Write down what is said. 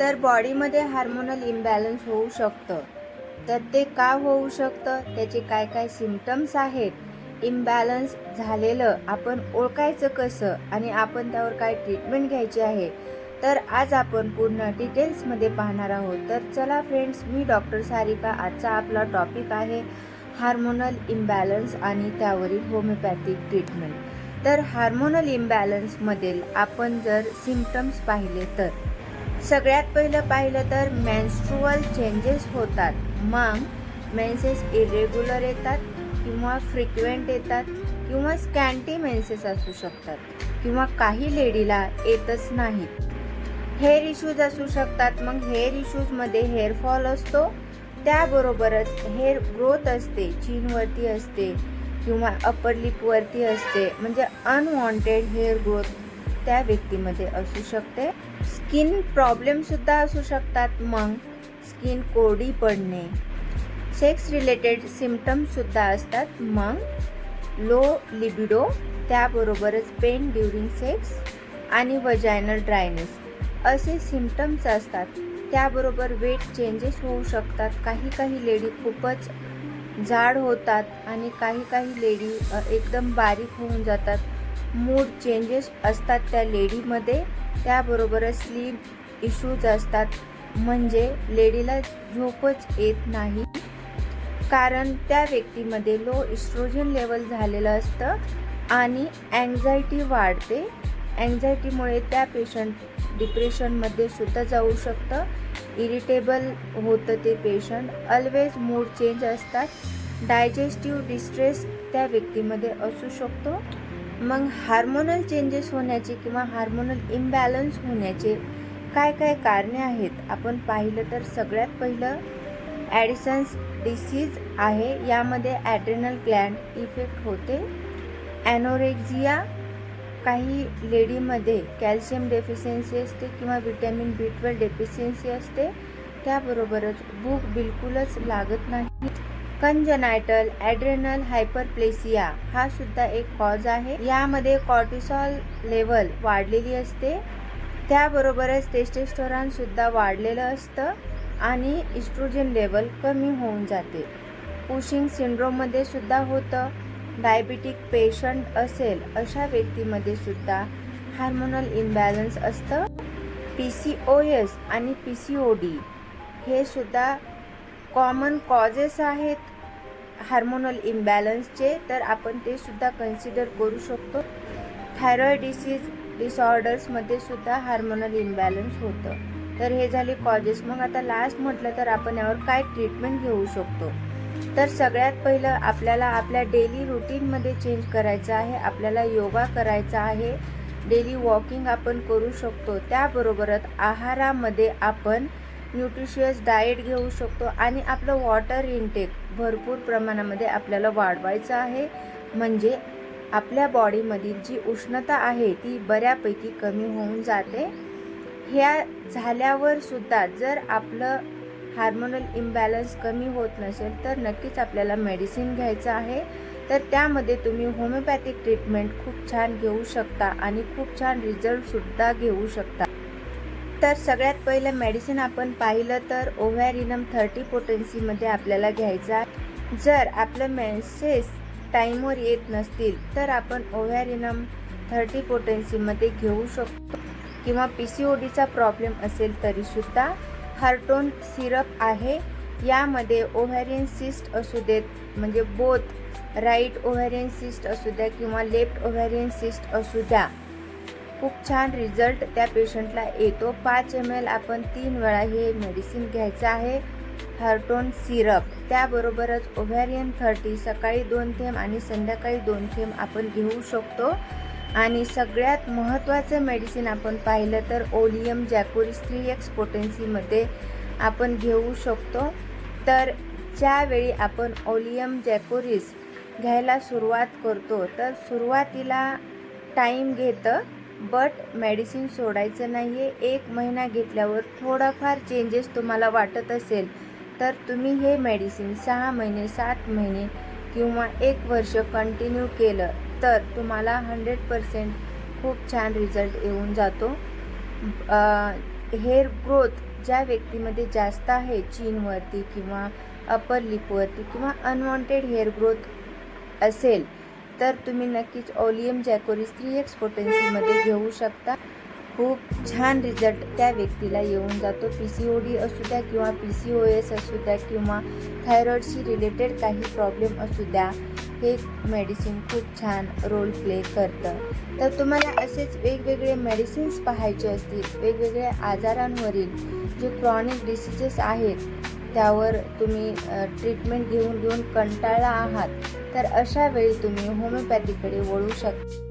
तर बॉडीमध्ये hormonal imbalance होऊ शकतं. तर ते का होऊ शकतं? त्याचे काय काय सिमटम्स आहेत? इम्बॅलन्स झालेलं आपण ओळखायचं कसं? आणि आपण त्यावर काय ट्रीटमेंट घ्यायची आहे? तर आज आपण पूर्ण डिटेल्समध्ये पाहणार आहोत. तर चला फ्रेंड्स मी डॉक्टर सारिका. आजचा आपला टॉपिक आहे हार्मोनल इम्बॅलन्स आणि त्यावरील होमिओपॅथिक ट्रीटमेंट तर हार्मोनल इम्बॅलन्समधील आपण जर सिमटम्स पाहिले तर सगळ्यात पहिलं पाहिलं तर मेन्स्ट्रुअल चेंजेस होतात. मग मेन्सेस इरेग्युलर येतात किंवा फ्रिक्वेंट येतात किंवा स्कॅन्टी मेन्सेस असू शकतात किंवा काही लेडीला येतच नाहीत. हेअर इश्यूज असू शकतात. मग हेअर इश्यूजमध्ये हेअरफॉल असतो. त्याबरोबरच हेअर ग्रोथ असते चीनवरती असते किंवा अपर लिपवरती असते. म्हणजे अनवॉन्टेड हेअर ग्रोथ त्या व्यक्तीमध्ये असू शकते. स्किन प्रॉब्लेमसुद्धा असू शकतात. मग स्किन कोरडी पडणे सेक्स रिलेटेड सिमटम्ससुद्धा असतात. मग लो लिबिडो त्याबरोबरच पेन ड्युरिंग सेक्स आणि वजायनल ड्रायनेस असे सिमटम्स असतात. त्याबरोबर वेट चेंजेस होऊ शकतात. काही काही लेडी खूपच जाड होतात आणि काही काही लेडी एकदम बारीक होऊन जातात. मूड चेंजेस असतात त्या लेडीमध्ये त्याबरोबरच स्लीप इश्यूज असतात. म्हणजे लेडीला झोपच येत नाही. कारण त्या व्यक्तीमध्ये लो इस्ट्रोजन लेवल झालेलं असतं आणि अँझायटी वाढते. अँझायटीमुळे त्या पेशंट डिप्रेशनमध्ये सुद्धा जाऊ शकतं. इरिटेबल होतं ते पेशंट ऑलवेज मूड चेंज असतात. डायजेस्टिव्ह डिस्ट्रेस त्या व्यक्तीमध्ये असू शकतो. मग हार्मोनल चेंजेस होण्याचे किंवा हार्मोनल इम्बॅलन्स होण्याचे काय काय कारणे आहेत? आपण पाहिलं तर सगळ्यात पहिलं ॲडिसन्स डिसीज आहे. यामध्ये ॲड्रेनल ग्लँड इफेक्ट होते. ॲनोरेक्झिया काही लेडीमध्ये कॅल्शियम डेफिशियन्सी असते किंवा विटॅमिन बी ट्वेल्व डेफिशियन्सी असते. त्याबरोबरच भूक बिलकुलच लागत नाही. कंजनायटल ॲड्रेनल हायपरप्लेसिया हा सुद्धा एक कॉज आहे. यामध्ये कॉर्टिसॉल लेवल वाढलेली असते. त्याबरोबरच टेस्टेस्टोरॉन सुद्धा वाढलेलं असतं आणि इस्ट्रोजन लेवल कमी होऊन जाते. पुशिंग सिंड्रोममध्ये सुद्धा होतं. डायबिटिक पेशंट असेल अशा व्यक्तीमध्ये सुद्धा हार्मोनल इम्बॅलन्स असतं. पी सी ओ एस आणि पी सी ओ डी हे सुद्धा कॉमन कॉजेस आहेत हार्मोनल इम्बॅलन्सचे तर आपण ते सुद्धा कन्सिडर करू शकतो. थायरॉइड डिसीज डिसऑर्डर्समध्ये सुद्धा हार्मोनल इम्बॅलन्स होतं. तर हे झाले कॉजेस मग आता लास्ट म्हटलं तर आपण यावर काय ट्रीटमेंट घेऊ शकतो? तर सगळ्यात पहिलं आपल्याला आपल्या डेली रुटीनमध्ये चेंज करायचं आहे आपल्याला योगा करायचा आहे डेली वॉकिंग आपण करू शकतो. त्याबरोबरच आहारामध्ये आपण न्यूट्रिशियस डाएट घेऊ शकतो आणि आपलं वॉटर इनटेक भरपूर प्रमाणामध्ये आपल्याला वाढवायचं आहे. म्हणजे आपल्या बॉडीमधील जी उष्णता आहे ती बऱ्यापैकी कमी होऊन जाते. ह्या झाल्यावर सुद्धा जर आपलं हार्मोनल इम्बॅलन्स कमी होत नसेल तर नक्कीच आपल्याला मेडिसिन घ्यायचं आहे. तर त्यामध्ये तुम्ही होमिओपॅथिक ट्रीटमेंट खूप छान घेऊ शकता आणि खूप छान रिझल्टसुद्धा घेऊ शकता. तर सगळ्यात पहिलं मेडिसिन आपण पाहिलं तर ओव्हॅरिनम थर्टी पोटेन्सीमध्ये आपल्याला घ्यायचा जर आपलं मेन्सेस टाईमवर येत नसतील तर आपण ओव्हॅरिनम थर्टी पोटेन्सीमध्ये घेऊ शकतो. किंवा पी सी ओ डीचा प्रॉब्लेम असेल तरीसुद्धा हार्टोन सिरप आहे. यामध्ये ओव्हॅरियन सिस्ट असू देत म्हणजे बोथ राईट ओव्हॅरियन सिस्ट असू द्या किंवा लेफ्ट ओव्हॅरियन सिस्ट असू द्या खूप छान रिझल्ट त्या पेशंटला येतो. पाच एम एल आपण तीन वेळा हे मेडिसिन घ्यायचं आहे. हार्टोन सिरप त्याबरोबरच ओव्हॅरियन थर्टी सकाळी दोन थेंब आणि संध्याकाळी दोन थेंब आपण घेऊ शकतो. आणि सगळ्यात महत्त्वाचं मेडिसिन आपण पाहिलं तर ओलियम जॅकोरिस थ्री एक्स पोटेन्सीमध्ये आपण घेऊ शकतो. तर ज्यावेळी आपण ओलियम जॅकोरिस घ्यायला सुरुवात करतो तर सुरुवातीला टाईम घेतं. बट मेडिसिन सोडायचं नाही आहे एक महिना घेतल्यावर थोडाफार चेंजेस तुम्हाला वाटत असेल तर तुम्ही हे मेडिसिन सहा महिने सात महिने किंवा एक वर्ष कंटिन्यू केलं तर तुम्हाला हंड्रेड पर्सेंट खूप छान रिझल्ट येऊन जातो. हेअर ग्रोथ ज्या व्यक्तीमध्ये जास्त आहे चीनवरती किंवा अपर लिपवरती किंवा अनवॉन्टेड हेअर ग्रोथ असेल तर तुम्ही नक्कीच ओलियम जॅकोरिस थ्री एक्स पोटेन्सीमध्ये घेऊ शकता. खूप छान रिझल्ट त्या व्यक्तीला येऊन जातो. पी सी ओ डी असू द्या किंवा पी सी ओ एस असू द्या किंवा थायरॉईडशी रिलेटेड काही प्रॉब्लेम असू द्या हे मेडिसिन खूप छान रोल प्ले करतं. तर तुम्हाला असेच वेगवेगळे मेडिसिन्स पाहायचे असतील वेगवेगळ्या आजारांवरील जे क्रॉनिक डिसिजेस आहेत त्यावर तुम्ही ट्रीटमेंट घेऊन घेऊन कंटाळला आहात. तर अशा वेळी तुम्ही होमिओपॅथीकडे वळू शकता.